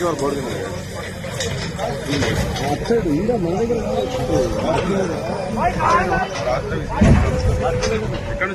Plastic cover పడుతుంది అచ్చడు ఇంకా మన దగ్గర ఎక్కడ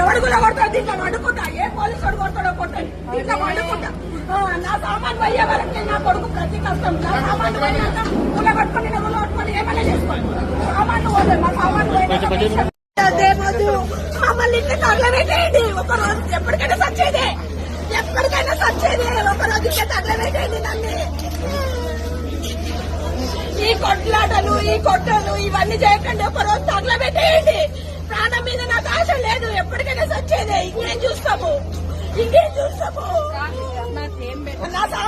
ఎవడు కూడా కొడతాడు దీంట్లో వండుకుంటా. ఏ పోలీసు వాడు కొడతాడో కొట్టాడు. దీంట్లో వండుకుంటా. నా సామాన్ పోయే వరకు నేను నా కొడుకు ప్రతి కష్టం. నా సామాన్ పోయినాక గుల్ల పట్టుకొని నేను గుల్ల పట్టుకొని ఏమైనా చేసుకోండి సామాన్లు పోతే మా సామాన్లు అదే మమ్మల్ని ఇంటి తగలబెట్టేయండి. ఒక రోజు ఎప్పటికైనా సచ్చేదే. ఎప్పటికైనా సచ్చేదే. ఒక రోజు ఇంటి తగలబెట్టేయండి నన్ను. ఈ కొట్లాటలు ఈ కొట్టలు ఇవన్నీ చేయకండి. ఒక రోజు తగలబెట్టేయండి. ప్రాణం మీద నాకు ఆశ లేదు. ఎప్పటికైనా సచ్చేదే. ఇంకేం చూస్తాము? ఇంకేం చూస్తాము?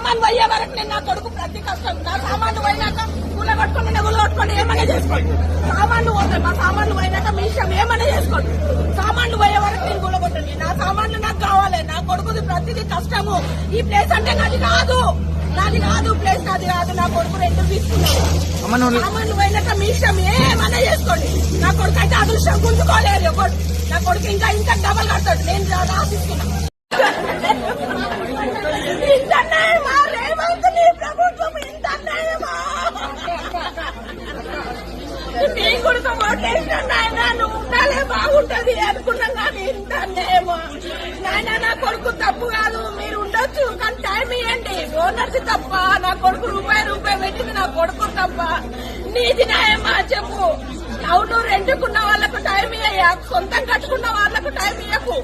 సామాన్ పోయే వరకు నేను నా కొడుకు ప్రతి కష్టం నా సామాన్లు పోయినాక కూల పట్టుకొని నెగులు పట్టుకొని ఏమైనా చేసుకోండి. సామాన్లు పోతాయి మా సామాన్లు పోయినాక మీ ఇష్టం ఏమైనా చేసుకోండి. సామాన్లు పోయే వరకు నేను కూల కొట్టండి నా సామాన్లు నాకు కావాలి నా కొడుకుది ప్రతిదీ కష్టము. ఈ ప్లేస్ అంటే నాది కాదు. నాది కాదు ప్లేస్ నాది కాదు. నా కొడుకు రెండు తీసుకున్నాను సామాన్లు పోయినాక మీ ఇష్టం ఏమైనా చేసుకోండి. నా కొడుకు అయితే అదృష్టం గుంజుకోలేరు ఒకటి నా కొడుకు ఇంకా ఇంకా డబల్ కడతాడు. నేను చాలా ఇంత నువ్వు బాగుంటది అనుకున్నాం కానీ ఇంత అన్యాయమా నాయన నా కొడుకు తప్పు కాదు మీరు ఉండొచ్చు కానీ టైం ఇవ్వండి ఓనర్స్ తప్ప నా కొడుకు రూపాయి రూపాయి పెట్టింది నా కొడుకు తప్ప. నీది న్యాయమా? అవును రెండుకున్న వాళ్ళకు టైం ఇయ్యా సొంతం కట్టుకున్న వాళ్ళకు టైం ఇయ్యకు.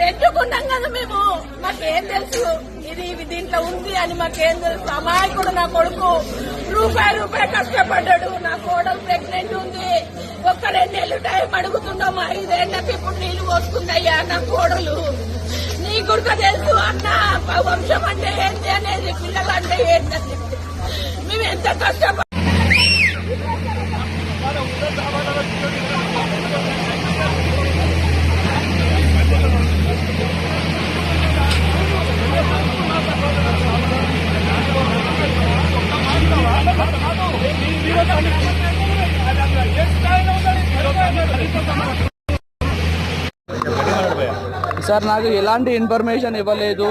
రెండుకున్నాం కదా మేము. మాకేం తెలుసు? ఇది ఇది దీంట్లో ఉంది అని మాకేం తెలుసు? అమాయకుడు నా కొడుకు. రూపాయి రూపాయి కష్టపడ్డాడు. నా కోడలు ప్రెగ్నెంట్ ఉంది. ఒక్క రెండేళ్ళు టైం అడుగుతున్నాం ఐదేళ్ళకి ఇప్పుడు నీళ్ళు పోసుకుందయ్యా నా కోడలు. నీ కొడుకు తెలుసు అన్న వంశం అంటే ఏంటి అనేది పిల్లలు అంటే ఏంటి అనేది మేము ఎంత కష్టపడ సార్ నాకు ఎలాంటి ఇన్ఫర్మేషన్ ఇవ్వలేదు.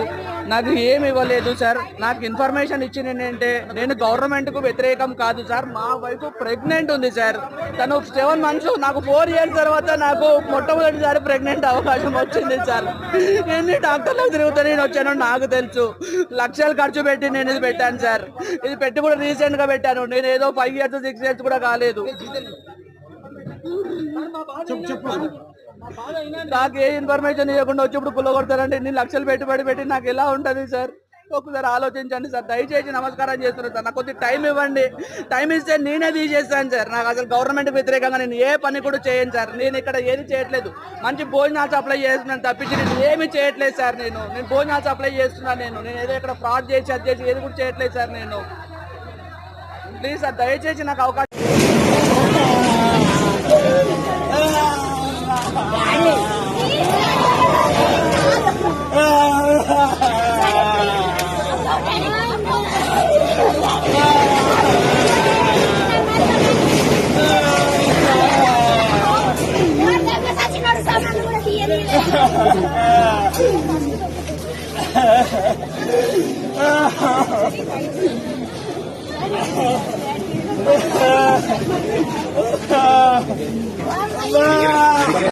నాకు ఏమి ఇవ్వలేదు సార్. నాకు ఇన్ఫర్మేషన్ ఇచ్చింది ఏంటంటే నేను గవర్నమెంట్కు వ్యతిరేకం కాదు సార్. మా వైఫ్ ప్రెగ్నెంట్ ఉంది సార్. తను సెవెన్ మంత్స్ నాకు ఫోర్ ఇయర్స్ తర్వాత నాకు మొట్టమొదటిసారి ప్రెగ్నెంట్ అవకాశం వచ్చింది సార్. ఎన్ని డాక్టర్లకు తిరుగుతా నేను వచ్చాను నాకు తెలుసు. లక్షలు ఖర్చు పెట్టి నేను ఇది పెట్టాను సార్. ఇది పెట్టి కూడా రీసెంట్గా పెట్టాను. నేను ఏదో ఫైవ్ ఇయర్స్ సిక్స్ ఇయర్స్ కూడా కాలేదు. నాకు ఏ ఇన్ఫర్మేషన్ ఇవ్వకుండా వచ్చి ఇప్పుడు పుల్ల కొడతారంటే ఇన్ని లక్షలు పెట్టుబడి పెట్టి నాకు ఎలా ఉంటుంది సార్? ఒకసారి ఆలోచించండి సార్. దయచేసి నమస్కారం చేస్తున్నాను సార్. నాకు కొద్దిగా టైం ఇవ్వండి. టైం ఇస్తే నేనే తీసేస్తాను సార్. నాకు అసలు గవర్నమెంట్ వ్యతిరేకంగా నేను ఏ పని కూడా చేయను సార్. నేను ఇక్కడ ఏది చేయట్లేదు. మంచి భోజనాలు సప్లై చేస్తున్నాను తప్పించి నేను ఏమి చేయట్లేదు సార్ నేను. నేను భోజనాలు సప్లై చేస్తున్నాను నేను. నేను ఏదో ఇక్కడ ఫ్రాడ్ చేసి అది చేసి ఏది కూడా చేయట్లేదు సార్ నేను. ప్లీజ్ సార్ దయచేసి నాకు అవకాశం Ah!